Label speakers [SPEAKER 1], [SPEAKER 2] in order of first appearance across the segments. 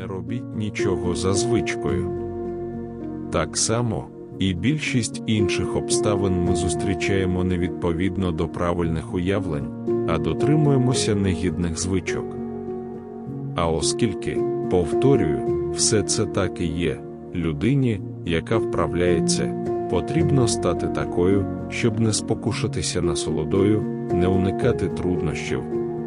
[SPEAKER 1] Не робіть нічого за звичкою. Так само, і більшість інших обставин ми зустрічаємо не відповідно до правильних уявлень, а дотримуємося негідних звичок. А оскільки, повторюю, все це так і є, людині, яка вправляється, потрібно стати такою, щоб не спокушатися насолодою, не уникати труднощів,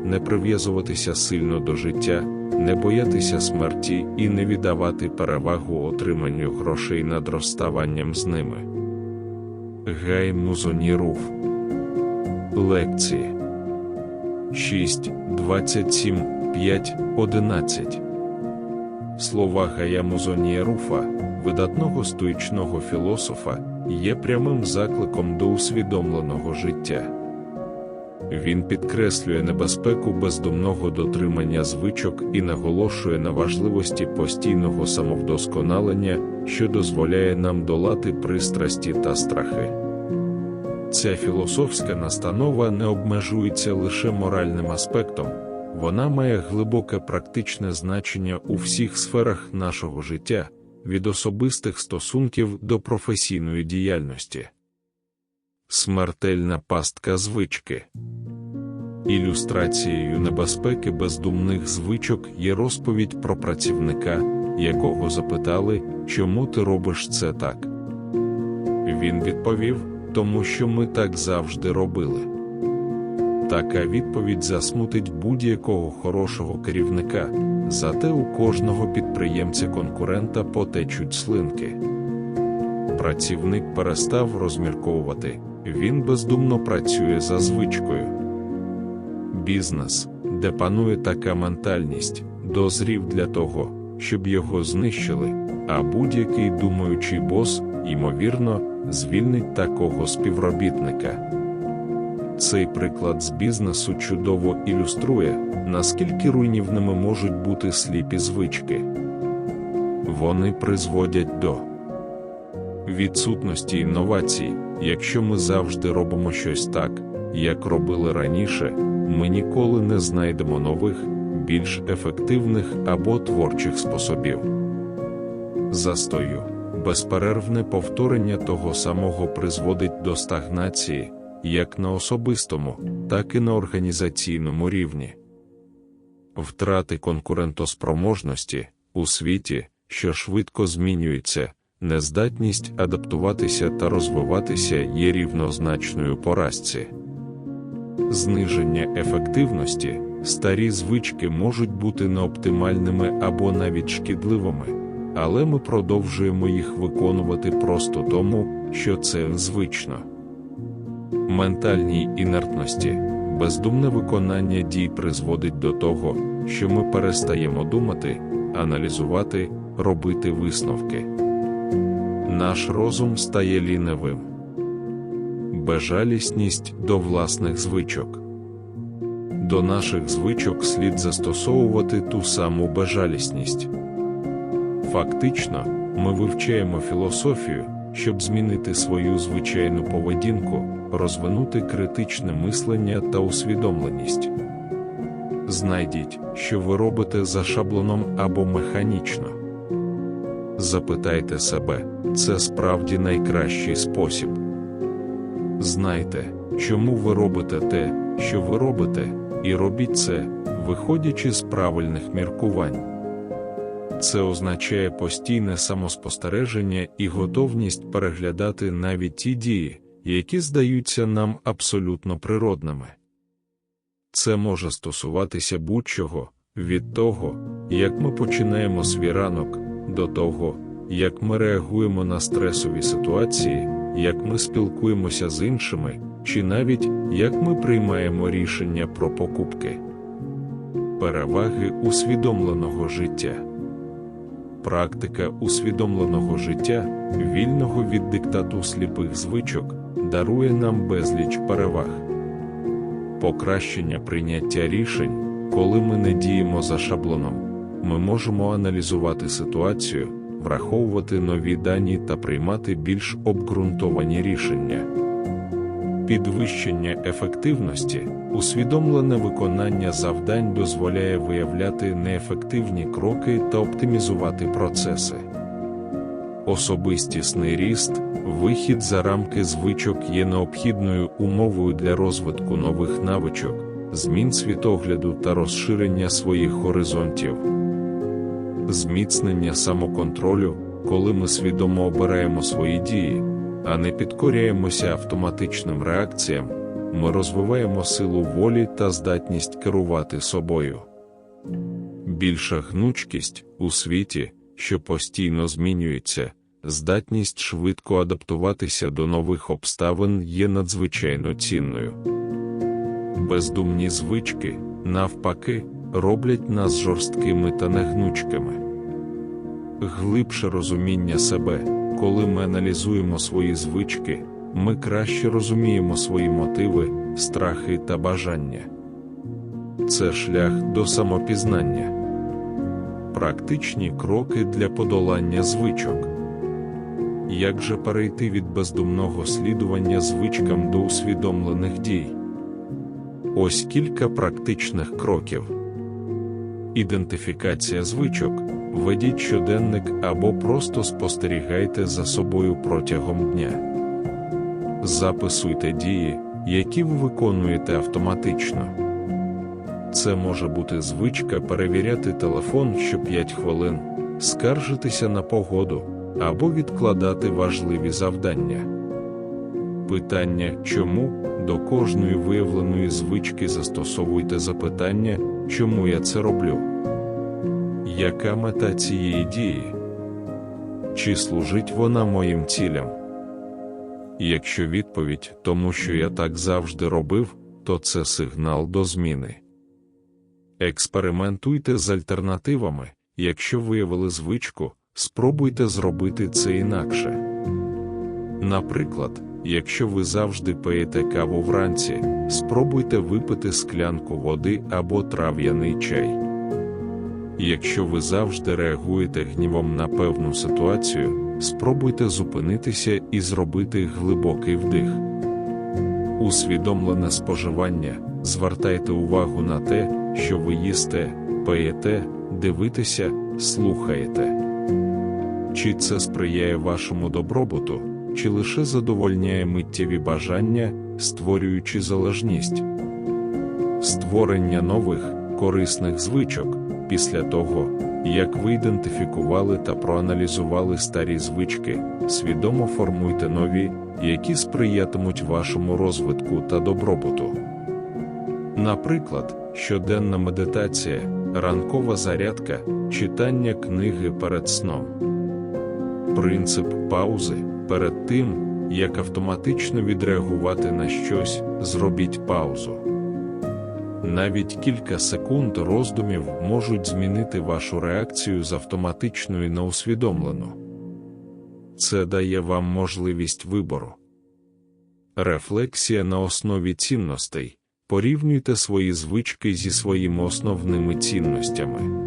[SPEAKER 1] не прив'язуватися сильно до життя, не боятися смерті і не віддавати перевагу отриманню грошей над розставанням з ними. Гай Музоні Руф Лекції 6, 27, 5, 11 Слова Гая Музонія Руфа, видатного стоїчного філософа, є прямим закликом до усвідомленого життя. Він підкреслює небезпеку бездумного дотримання звичок і наголошує на важливості постійного самовдосконалення, що дозволяє нам долати пристрасті та страхи. Ця філософська настанова не обмежується лише моральним аспектом, вона має глибоке практичне значення у всіх сферах нашого життя, від особистих стосунків до професійної діяльності. Смертельна пастка звички. Ілюстрацією небезпеки бездумних звичок є розповідь про працівника, якого запитали, чому ти робиш це так. Він відповів, тому що ми так завжди робили. Така відповідь засмутить будь-якого хорошого керівника, зате у кожного підприємця-конкурента потечуть слинки. Працівник перестав розмірковувати, він бездумно працює за звичкою. Бізнес, де панує така ментальність, дозрів для того, щоб його знищили, а будь-який думаючий бос, ймовірно, звільнить такого співробітника. Цей приклад з бізнесу чудово ілюструє, наскільки руйнівними можуть бути сліпі звички. Вони призводять до відсутності інновацій, якщо ми завжди робимо щось так, як робили раніше, ми ніколи не знайдемо нових, більш ефективних або творчих способів. Застою, безперервне повторення того самого призводить до стагнації, як на особистому, так і на організаційному рівні. Втрати конкурентоспроможності у світі, що швидко змінюється, нездатність адаптуватися та розвиватися є рівнозначною поразці. Зниження ефективності, старі звички можуть бути неоптимальними або навіть шкідливими, але ми продовжуємо їх виконувати просто тому, що це звично. Ментальній інертності, бездумне виконання дій призводить до того, що ми перестаємо думати, аналізувати, робити висновки. Наш розум стає лінивим. Безжалісність до власних звичок. До наших звичок слід застосовувати ту саму безжалісність. Фактично, ми вивчаємо філософію, щоб змінити свою звичайну поведінку, розвинути критичне мислення та усвідомленість. Знайдіть, що ви робите за шаблоном або механічно. Запитайте себе, це справді найкращий спосіб. Знайте, чому ви робите те, що ви робите, і робіть це, виходячи з правильних міркувань. Це означає постійне самоспостереження і готовність переглядати навіть ті дії, які здаються нам абсолютно природними. Це може стосуватися будь-чого, від того, як ми починаємо свій ранок, до того, як ми реагуємо на стресові ситуації, як ми спілкуємося з іншими, чи навіть як ми приймаємо рішення про покупки. Переваги усвідомленого життя. Практика усвідомленого життя, вільного від диктату сліпих звичок, дарує нам безліч переваг. Покращення прийняття рішень, коли ми не діємо за шаблоном, ми можемо аналізувати ситуацію, враховувати нові дані та приймати більш обґрунтовані рішення. Підвищення ефективності, усвідомлене виконання завдань дозволяє виявляти неефективні кроки та оптимізувати процеси. Особистісний ріст, вихід за рамки звичок є необхідною умовою для розвитку нових навичок, змін світогляду та розширення своїх горизонтів. Зміцнення самоконтролю, коли ми свідомо обираємо свої дії, а не підкоряємося автоматичним реакціям, ми розвиваємо силу волі та здатність керувати собою. Більша гнучкість у світі, що постійно змінюється, здатність швидко адаптуватися до нових обставин є надзвичайно цінною. Бездумні звички, навпаки, роблять нас жорсткими та негнучкими. Глибше розуміння себе, коли ми аналізуємо свої звички, ми краще розуміємо свої мотиви, страхи та бажання. Це шлях до самопізнання. Практичні кроки для подолання звичок. Як же перейти від бездумного слідування звичкам до усвідомлених дій? Ось кілька практичних кроків. Ідентифікація звичок. Ведіть щоденник або просто спостерігайте за собою протягом дня. Записуйте дії, які ви виконуєте автоматично. Це може бути звичка перевіряти телефон що 5 хвилин, скаржитися на погоду або відкладати важливі завдання. Питання чому до кожної виявленої звички застосовуйте запитання, чому я це роблю. Яка мета цієї дії? Чи служить вона моїм цілям? Якщо відповідь тому, що я так завжди робив, то це сигнал до зміни. Експериментуйте з альтернативами, якщо виявили звичку, спробуйте зробити це інакше. Наприклад, якщо ви завжди пиєте каву вранці, спробуйте випити склянку води або трав'яний чай. Якщо ви завжди реагуєте гнівом на певну ситуацію, спробуйте зупинитися і зробити глибокий вдих. Усвідомлене споживання, звертайте увагу на те, що ви їсте, пиєте, дивитеся, слухаєте. Чи це сприяє вашому добробуту, чи лише задовольняє миттєві бажання, створюючи залежність, створення нових, корисних звичок після того, як ви ідентифікували та проаналізували старі звички, свідомо формуйте нові, які сприятимуть вашому розвитку та добробуту. Наприклад, щоденна медитація, ранкова зарядка, читання книги перед сном. Принцип паузи перед тим, як автоматично відреагувати на щось, зробіть паузу. Навіть кілька секунд роздумів можуть змінити вашу реакцію з автоматичної на усвідомлену. Це дає вам можливість вибору. Рефлексія на основі цінностей. Порівнюйте свої звички зі своїми основними цінностями.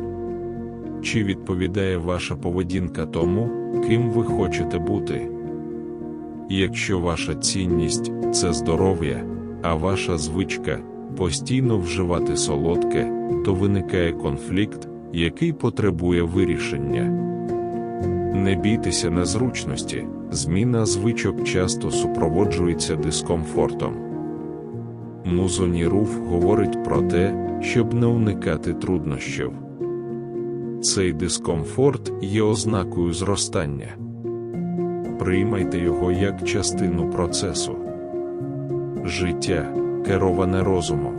[SPEAKER 1] Чи відповідає ваша поведінка тому, ким ви хочете бути? Якщо ваша цінність це здоров'я, а ваша звичка постійно вживати солодке, то виникає конфлікт, який потребує вирішення. Не бійтеся незручності, зміна звичок часто супроводжується дискомфортом. Музоні Руф говорить про те, щоб не уникати труднощів. Цей дискомфорт є ознакою зростання. Приймайте його як частину процесу. Життя кероване розумом.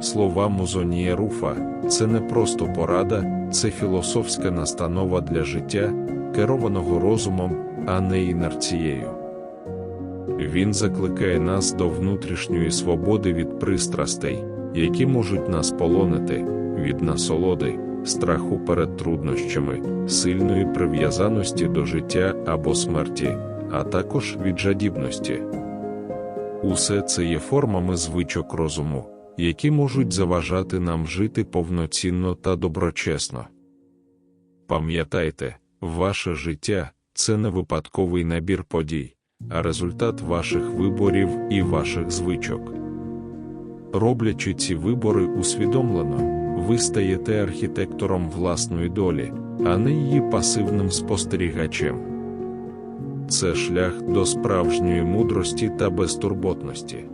[SPEAKER 1] Слова Музонія Руфа це не просто порада, це філософська настанова для життя, керованого розумом, а не інерцією. Він закликає нас до внутрішньої свободи від пристрастей, які можуть нас полонити, від насолоди, страху перед труднощами, сильної прив'язаності до життя або смерті, а також від жадібності. Усе це є формами звичок розуму, які можуть заважати нам жити повноцінно та доброчесно. Пам'ятайте, ваше життя це не випадковий набір подій, а результат ваших виборів і ваших звичок. Роблячи ці вибори усвідомлено, ви стаєте архітектором власної долі, а не її пасивним спостерігачем. Це шлях до справжньої мудрості та безтурботності.